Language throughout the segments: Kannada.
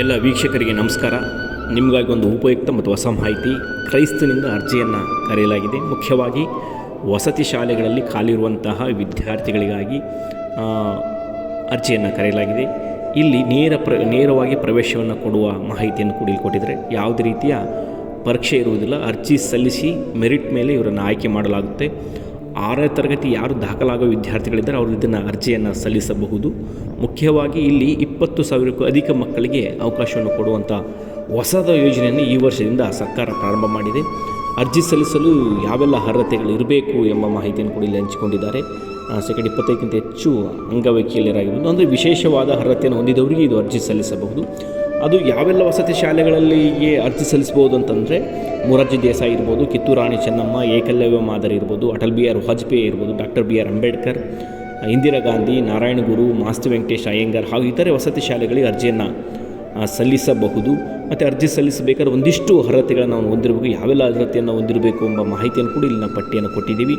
ಎಲ್ಲ ವೀಕ್ಷಕರಿಗೆ ನಮಸ್ಕಾರ. ನಿಮಗಾಗಿ ಒಂದು ಉಪಯುಕ್ತ ಮತ್ತು ಹೊಸ ಮಾಹಿತಿ, ಕ್ರೈಸ್ತನಿಂದ ಅರ್ಜಿಯನ್ನು ಕರೆಯಲಾಗಿದೆ. ಮುಖ್ಯವಾಗಿ ವಸತಿ ಶಾಲೆಗಳಲ್ಲಿ ಖಾಲಿರುವಂತಹ ವಿದ್ಯಾರ್ಥಿಗಳಿಗಾಗಿ ಅರ್ಜಿಯನ್ನು ಕರೆಯಲಾಗಿದೆ. ಇಲ್ಲಿ ನೇರ ಪ್ರ, ನೇರವಾಗಿ ಪ್ರವೇಶವನ್ನು ಕೊಡುವ ಮಾಹಿತಿಯನ್ನು ಕೂಡ ಇಲ್ಲಿ ಕೊಟ್ಟಿದ್ದಾರೆ. ಯಾವುದೇ ರೀತಿಯ ಪರೀಕ್ಷೆ ಇರುವುದಿಲ್ಲ. ಅರ್ಜಿ ಸಲ್ಲಿಸಿ, ಮೆರಿಟ್ ಮೇಲೆ ಇವರನ್ನು ಆಯ್ಕೆ ಮಾಡಲಾಗುತ್ತೆ. ಆರನೇ ತರಗತಿ ಯಾರು ದಾಖಲಾಗುವ ವಿದ್ಯಾರ್ಥಿಗಳಿದ್ದಾರೆ ಅವರು ಇದನ್ನು ಅರ್ಜಿಯನ್ನು ಸಲ್ಲಿಸಬಹುದು. ಮುಖ್ಯವಾಗಿ ಇಲ್ಲಿ ಇಪ್ಪತ್ತು ಸಾವಿರಕ್ಕೂ ಅಧಿಕ ಮಕ್ಕಳಿಗೆ ಅವಕಾಶವನ್ನು ಕೊಡುವಂಥ ಹೊಸದ ಯೋಜನೆಯನ್ನು ಈ ವರ್ಷದಿಂದ ಸರ್ಕಾರ ಪ್ರಾರಂಭ ಮಾಡಿದೆ. ಅರ್ಜಿ ಸಲ್ಲಿಸಲು ಯಾವೆಲ್ಲ ಅರ್ಹತೆಗಳು ಇರಬೇಕು ಎಂಬ ಮಾಹಿತಿಯನ್ನು ಕೂಡ ಇಲ್ಲಿ ಹಂಚಿಕೊಂಡಿದ್ದಾರೆ. ಸೆಕೆಂಡ್ ಇಪ್ಪತ್ತೈದಕ್ಕಿಂತ ಹೆಚ್ಚು ಅಂಗವೈಕಲ್ಯರಾಗಿರ್ಬೋದು. ಅಂದರೆ ವಿಶೇಷವಾದ ಅರ್ಹತೆಯನ್ನು ಹೊಂದಿದವರಿಗೆ ಇದು ಅರ್ಜಿ ಸಲ್ಲಿಸಬಹುದು. ಅದು ಯಾವೆಲ್ಲ ವಸತಿ ಶಾಲೆಗಳಲ್ಲಿ ಅರ್ಜಿ ಸಲ್ಲಿಸ್ಬೋದು ಅಂತಂದರೆ ಮೊರಾರ್ಜಿ ದೇಸಾಯಿ ಇರ್ಬೋದು, ಕಿತ್ತೂರಾಣಿ ಚೆನ್ನಮ್ಮ, ಏಕಲವ್ಯ ಮಾದರಿ ಇರ್ಬೋದು, ಅಟಲ್ ಬಿ ಆರ್ ವಾಜಪೇಯಿ ಇರ್ಬೋದು, doctor B R Ambedkar, Indira Gandhi, Narayana Guru, Masti Venkatesh Iyengar ಹಾಗೂ ಇತರೆ ವಸತಿ ಶಾಲೆಗಳಿಗೆ ಅರ್ಜಿಯನ್ನು ಸಲ್ಲಿಸಬಹುದು. ಮತ್ತು ಅರ್ಜಿ ಸಲ್ಲಿಸಬೇಕಾದ್ರೆ ಒಂದಿಷ್ಟು ಅರ್ಹತೆಗಳನ್ನು ನಾವು ಹೊಂದಿರಬೇಕು. ಯಾವೆಲ್ಲ ಅರ್ಹತೆಯನ್ನು ಹೊಂದಿರಬೇಕು ಎಂಬ ಮಾಹಿತಿಯನ್ನು ಕೂಡ ಇಲ್ಲಿನ ಪಟ್ಟಿಯನ್ನು ಕೊಟ್ಟಿದ್ದೀವಿ.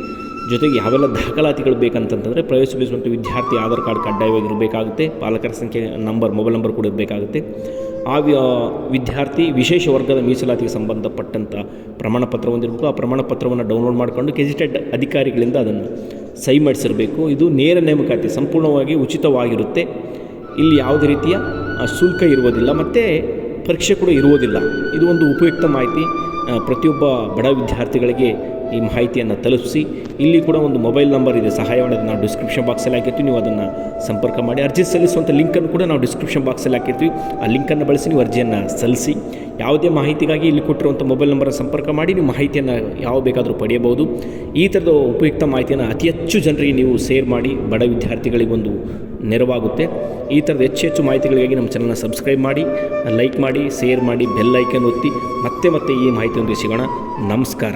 ಜೊತೆಗೆ ಯಾವೆಲ್ಲ ದಾಖಲಾತಿಗಳು ಬೇಕಂತಂತಂದರೆ ಪ್ರವೇಶ ಬೀಸುವಂಥ ವಿದ್ಯಾರ್ಥಿ ಆಧಾರ್ ಕಾರ್ಡ್ ಕಡ್ಡಾಯವಾಗಿ ಇರಬೇಕಾಗುತ್ತೆ ಪಾಲಕರ ಸಂಖ್ಯೆ ನಂಬರ್, ಮೊಬೈಲ್ ನಂಬರ್ ಕೂಡ ಇರಬೇಕಾಗುತ್ತೆ. ಆ ವಿದ್ಯಾರ್ಥಿ ವಿಶೇಷ ವರ್ಗದ ಮೀಸಲಾತಿಗೆ ಸಂಬಂಧಪಟ್ಟಂಥ ಪ್ರಮಾಣ ಪತ್ರ ಹೊಂದಿರಬೇಕು. ಆ ಪ್ರಮಾಣ ಪತ್ರವನ್ನು ಡೌನ್ಲೋಡ್ ಮಾಡಿಕೊಂಡು ಗೆಜಿಟೆಡ್ ಅಧಿಕಾರಿಗಳಿಂದ ಅದನ್ನು ಸಹಿ ಮಾಡಿಸಿರಬೇಕು. ಇದು ನೇರ ನೇಮಕಾತಿ, ಸಂಪೂರ್ಣವಾಗಿ ಉಚಿತವಾಗಿರುತ್ತೆ. ಇಲ್ಲಿ ಯಾವುದೇ ರೀತಿಯ ಶುಲ್ಕ ಇರುವುದಿಲ್ಲ ಮತ್ತು ಪರೀಕ್ಷೆ ಕೂಡ ಇರುವುದಿಲ್ಲ. ಇದು ಒಂದು ಉಪಯುಕ್ತ ಮಾಹಿತಿ. ಪ್ರತಿಯೊಬ್ಬ ಬಡ ವಿದ್ಯಾರ್ಥಿಗಳಿಗೆ ಈ ಮಾಹಿತಿಯನ್ನು ತಲುಪಿಸಿ. ಇಲ್ಲಿ ಕೂಡ ಒಂದು ಮೊಬೈಲ್ ನಂಬರ್ ಇದೆ ಸಹಾಯವಾಣಿಯನ್ನು ನಾವು ಡಿಸ್ಕ್ರಿಪ್ಷನ್ ಬಾಕ್ಸಲ್ಲಿ ಹಾಕಿರ್ತೀವಿ, ನೀವು ಅದನ್ನು ಸಂಪರ್ಕ ಮಾಡಿ. ಅರ್ಜಿ ಸಲ್ಲಿಸುವಂಥ ಲಿಂಕನ್ನು ಕೂಡ ನಾವು ಡಿಸ್ಕ್ರಿಪ್ಷನ್ ಬಾಕ್ಸಲ್ಲಿ ಹಾಕಿರ್ತೀವಿ. ಆ ಲಿಂಕನ್ನು ಬಳಸಿ ನೀವು ಅರ್ಜಿಯನ್ನು ಸಲ್ಲಿಸಿ, ಯಾವುದೇ ಮಾಹಿತಿಗಾಗಿ ಇಲ್ಲಿ ಕೊಟ್ಟಿರುವಂಥ ಮೊಬೈಲ್ ನಂಬರ್ ಸಂಪರ್ಕ ಮಾಡಿ, ನೀವು ಮಾಹಿತಿಯನ್ನು ಯಾವ ಬೇಕಾದರೂ ಪಡೆಯಬಹುದು. ಈ ಥರದ ಉಪಯುಕ್ತ ಮಾಹಿತಿಯನ್ನು ಅತಿ ಹೆಚ್ಚು ಜನರಿಗೆ ನೀವು ಶೇರ್ ಮಾಡಿ, ಬಡ ವಿದ್ಯಾರ್ಥಿಗಳಿಗೊಂದು ನೆರವಾಗುತ್ತೆ. ಈ ಥರದ ಹೆಚ್ಚು ಹೆಚ್ಚು ಮಾಹಿತಿಗಳಿಗಾಗಿ ನಮ್ಮ ಚಾನಲ್ನ ಸಬ್ಸ್ಕ್ರೈಬ್ ಮಾಡಿ ಲೈಕ್ ಮಾಡಿ ಶೇರ್ ಮಾಡಿ ಬೆಲ್ ಐಕನ್ ಒತ್ತಿ, ಮತ್ತೆ ಮತ್ತೆ ಈ ಮಾಹಿತಿಯೊಂದಿಗೆ ಸಿಗೋಣ. ನಮಸ್ಕಾರ.